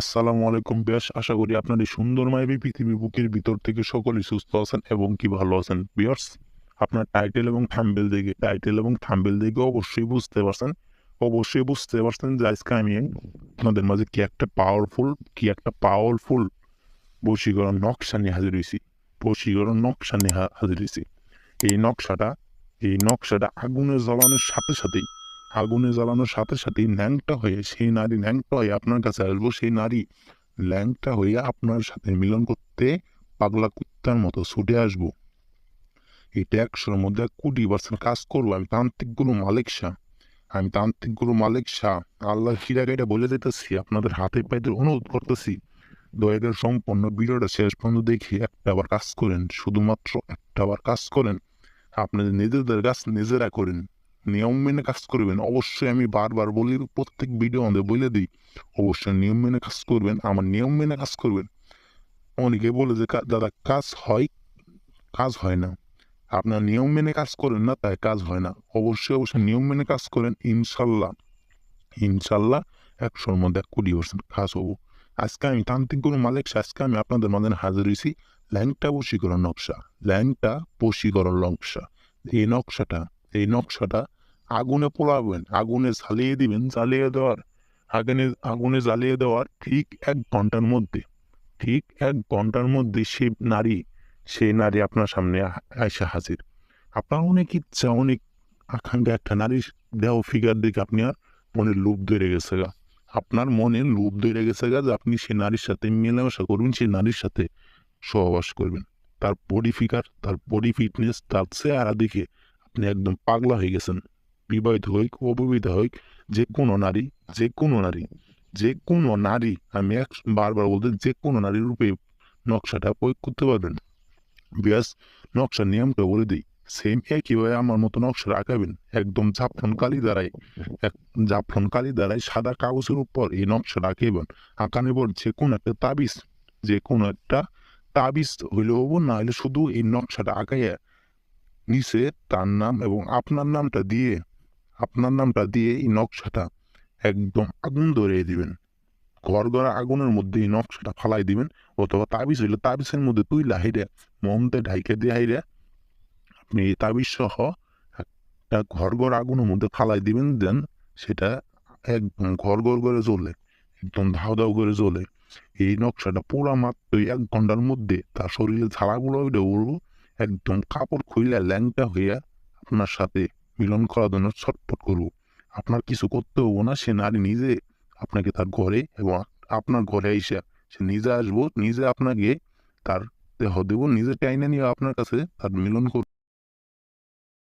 আসসালামু আলাইকুম বেশ আশা করি আপনার এই সুন্দর মায়াবী পৃথিবী বুকের ভিতর থেকে সকলেই সুস্থ আছেন এবং কি ভালো আছেন। বিয়ার্স আপনার টাইটেল এবং থাম্বেল দেখে টাইটেল এবং থাম্বেল দেখে অবশ্যই বুঝতে পারছেন। অবশ্যই বুঝতে পারছেন যে আজকে আমি আপনাদের মাঝে কি একটা পাওয়ারফুল কি একটা পাওয়ারফুল বশীকরণ নকশা নিয়ে হাজির হয়েছি। বশীকরণ নকশা নিয়ে হাজির হয়েছি। এই নকশাটা এই নকশাটা আগুনে জ্বালানোর সাথে সাথেই আগুনে জ্বালানোর সাথে সাথেই ন্যাংটা হয়ে সেই নারী ন্যাংটা হয়ে আপনার কাছে আসব। সেই নারী ল্যাংটা হয়ে আপনার সাথে মিলন করতে পাগলা কুত্তার মতো ছুটে আসব। এটা একশোর মধ্যে কুড়ি পার্সেন্ট কাজ করব। আমি তান্ত্রিক গুরু মালিক শাহ আমি তান্ত্রিক গুরু মালিক শাহ আল্লাহ হিরাগাইটা বলে দিতেছি, আপনাদের হাতে পাইতে অনুরোধ করতেছি। দয়া করে সম্পূর্ণ ভিডিওটা শেষ পর্যন্ত দেখে একটা আবার কাজ করেন। শুধুমাত্র একটা আবার কাজ করেন। আপনাদের নিজেদের কাজ নিজেরা করেন। নিয়ম মেনে কাজ করবেন। অবশ্যই আমি বারবার বলি, প্রত্যেক ভিডিও আমাদের বলে দিই, অবশ্যই নিয়ম মেনে কাজ করবেন, আমার নিয়ম মেনে কাজ করবেন। অনেকে বলে যে দাদা, কাজ হয় কাজ হয় না। আপনার নিয়ম মেনে কাজ করেন না, তাই কাজ হয় না। অবশ্যই অবশ্যই নিয়ম মেনে কাজ করেন, ইনশাল্লাহ। ইনশাল্লাহ একশোর মধ্যে এক কুড়ি পার্সেন্ট কাজ হব। আজকে আমি তান্ত্রিক গুরু মালিক, আজকে আমি আপনাদের মাঝে হাজির হয়েছি ল্যাংটা বশীকরণ নকশা ল্যাংটা বশীকরণ নকশা। এই নকশাটা এই নকশাটা আগুনে পোড়াবেন আগুনে জ্বালিয়ে দিবেন, জ্বালিয়ে দেওয়ার, আগুনে আগুনে জ্বালিয়ে দেওয়ার ঠিক এক ঘণ্টার মধ্যে, ঠিক এক ঘণ্টার মধ্যে সেই নারী সেই নারী আপনার সামনে আইসা হাজির। আপনার অনেক ইচ্ছা, অনেক আকাঙ্ক্ষা, একটা নারীর দেহ ফিগার দেখে আপনি আর মনে লোভ ধরে গেছে গা। আপনার মনে লোভ ধরে গেছে গা যে আপনি সে নারীর সাথে মেলামেশা করবেন সেই নারীর সাথে সহবাস করবেন। তার বডি ফিগার, তার বডি ফিটনেস, তার চেহারা দেখে আপনি একদম পাগলা হয়ে গেছেন। বিবাহিত হইক অবিবাহিত হইক যে কোনো নারী যে কোনো নারী যে কোনো নারী আমি এক বারবার বলতে যে কোনো নারীর রূপে নকশাটা প্রয়োগ করতে পারবেন। বিয়াস নকশার নিয়মটা বলে দিই। সেম একইভাবে আমার মতো নকশা আঁকাবেন একদম জাফরান কালি দ্বারাই এক জাফরান কালি দ্বারাই সাদা কাগজের উপর এই নকশাটা আঁকাইবেন আঁকানোর পর যে কোনো একটা তাবিজ যে কোনো একটা তাবিজ হইলে হব, না হলে শুধু এই নকশাটা আঁকাইয়া নিচে তার নাম এবং আপনার নামটা দিয়ে আপনার নামটা দিয়ে এই নকশাটা একদম আগুন ধরিয়ে দিবেন। ঘর ঘর আগুনের মধ্যে এই নকশাটা ফালাই দিবেন অথবা তাবিজ হইলে তাবিজের মধ্যে তুই লাহিরে মমতে ঢাইকে দিয়ে হাইরে আপনি এই তাবিজ সহ একটা ঘর ঘর আগুনের মধ্যে ফালাই দিবেন, দেন সেটা একদম ঘর ঘর করে জ্বলে, একদম ধাও ধাও করে জ্বলে। এই নকশাটা পুরা মাত্র এক ঘণ্টার মধ্যে তার শরীরে ঝাড়াগুলো উঠে উড়বো, একদম কাপড় খুইলে ল্যাংটা হইয়া আপনার সাথে মিলন করার জন্য ছটফট করব আপনার কিছু করতে হব না, সে নারী নিজে আপনাকে তার ঘরে এবং আপনার ঘরে এসে সে নিজে আসব, নিজে আপনাকে তার দেহ দেবো, নিজে টাইনে নিয়ে আপনার কাছে তার মিলন করব